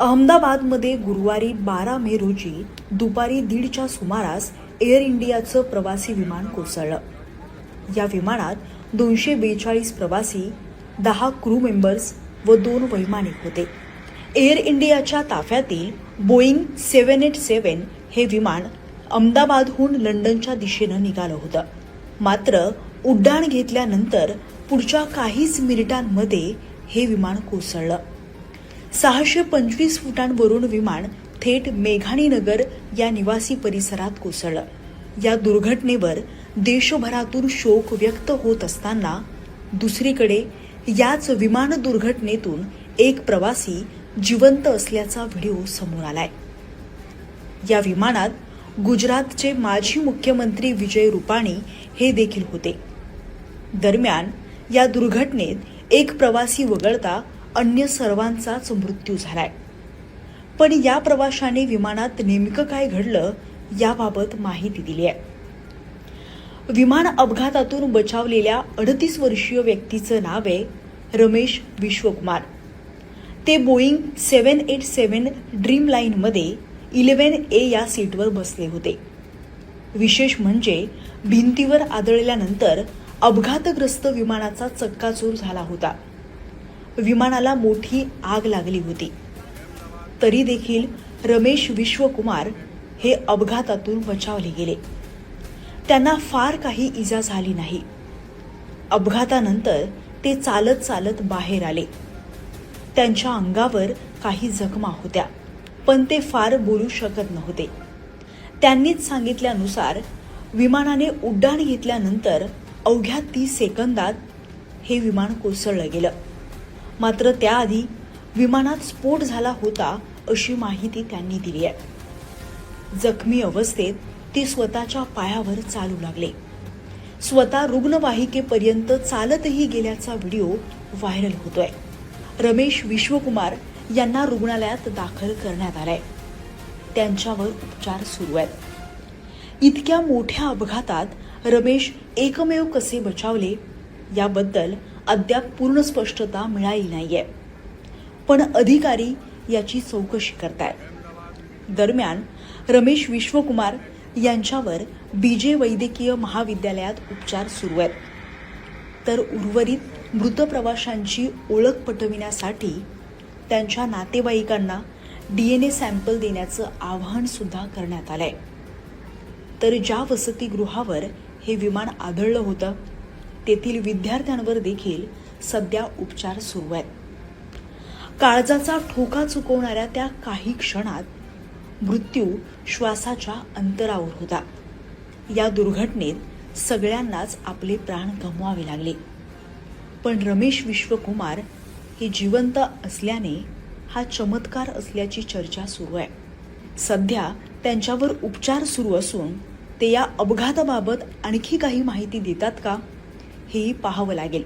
अहमदाबादमध्ये गुरुवारी बारा मे रोजी दुपारी दीडच्या सुमारास एअर इंडियाचं प्रवासी विमान कोसळलं. या विमानात दोनशे बेचाळीस प्रवासी दहा क्रू मेंबर्स व दोन वैमानिक होते. एअर इंडियाच्या ताफ्यातील बोईंग सेवन एट सेवन हे विमान अहमदाबादहून लंडनच्या दिशेनं निघालं होतं. मात्र उड्डाण घेतल्यानंतर पुढच्या काहीच मिनिटांमध्ये हे विमान कोसळलं. सहाशे पंचवीस फुटांवरून विमान थेट मेघाणीनगर या निवासी परिसरात कोसळलं. या दुर्घटनेवर देशभरातून शोक व्यक्त होत असताना दुसरीकडे याच विमान दुर्घटनेतून एक प्रवासी जिवंत असल्याचा व्हिडिओ समोर आलाय. या विमानात गुजरातचे माजी मुख्यमंत्री विजय रुपाणी हे देखील होते. दरम्यान या दुर्घटनेत एक प्रवासी वगळता अन्य सर्वांचाच मृत्यू झालाय. पण या प्रवाशाने विमानात नेमकं काय घडलं याबाबत माहिती दिली आहे. विमान अपघातातून बचावलेल्या अडतीस वर्षीय व्यक्तीचं नाव आहे रमेश विश्वकुमार. ते Boeing seven eight seven dream लाईनमध्ये इलेवन ए या सीटवर बसले होते. विशेष म्हणजे भिंतीवर आदळल्यानंतर अपघातग्रस्त विमानाचा चक्काचूर झाला होता. विमानाला मोठी आग लागली होती. तरी देखील रमेश विश्वकुमार हे अपघातातून बचावले गेले. त्यांना फार काही इजा झाली नाही. अपघातानंतर ते चालत चालत बाहेर आले. त्यांच्या अंगावर काही जखमा होत्या पण ते फार बोलू शकत नव्हते. त्यांनीच सांगितल्यानुसार विमानाने उड्डाण घेतल्यानंतर अवघ्या तीस सेकंदात हे विमान कोसळलं गेलं. मात्र त्याआधी विमानात स्फोट झाला होता अशी माहिती त्यांनी दिली आहे. जखमी अवस्थेत ते स्वतःच्या पायावर चालू लागले. स्वतः रुग्णवाहिकेपर्यंत चालतही गेल्याचा व्हिडिओ व्हायरल होतोय. रमेश विश्वकुमार यांना रुग्णालयात दाखल करण्यात आलाय. त्यांच्यावर उपचार सुरू आहेत. इतक्या मोठ्या अपघातात रमेश एकमेव कसे बचावले याबद्दल अद्याप पूर्ण स्पष्टता मिळाली नाहीये. पण अधिकारी याची चौकशी करतायत. दरम्यान रमेश विश्वकुमार यांच्यावर बीजे वैद्यकीय महाविद्यालयात उपचार सुरू आहेत. तर उर्वरित मृत प्रवाशांची ओळख पटविण्यासाठी त्यांच्या नातेवाईकांना डी एन ए सॅम्पल देण्याचं आवाहन सुद्धा करण्यात आलंय. तर ज्या वसतिगृहावर हे विमान आदळलं होतं. तेथील विद्यार्थ्यांवर देखील सध्या उपचार सुरू आहेत. काळजाचा ठोका चुकवणाऱ्या त्या काही क्षणात मृत्यू श्वासाच्या अंतरावर होता. या दुर्घटनेत सगळ्यांनाच आपले प्राण गमवावे लागले. पण रमेश विश्वकुमार हे जिवंत असल्याने हा चमत्कार असल्याची चर्चा सुरू आहे. सध्या त्यांच्यावर उपचार सुरू असून ते या अपघाताबाबत आणखी काही माहिती देतात का? हेही पाहावं लागेल.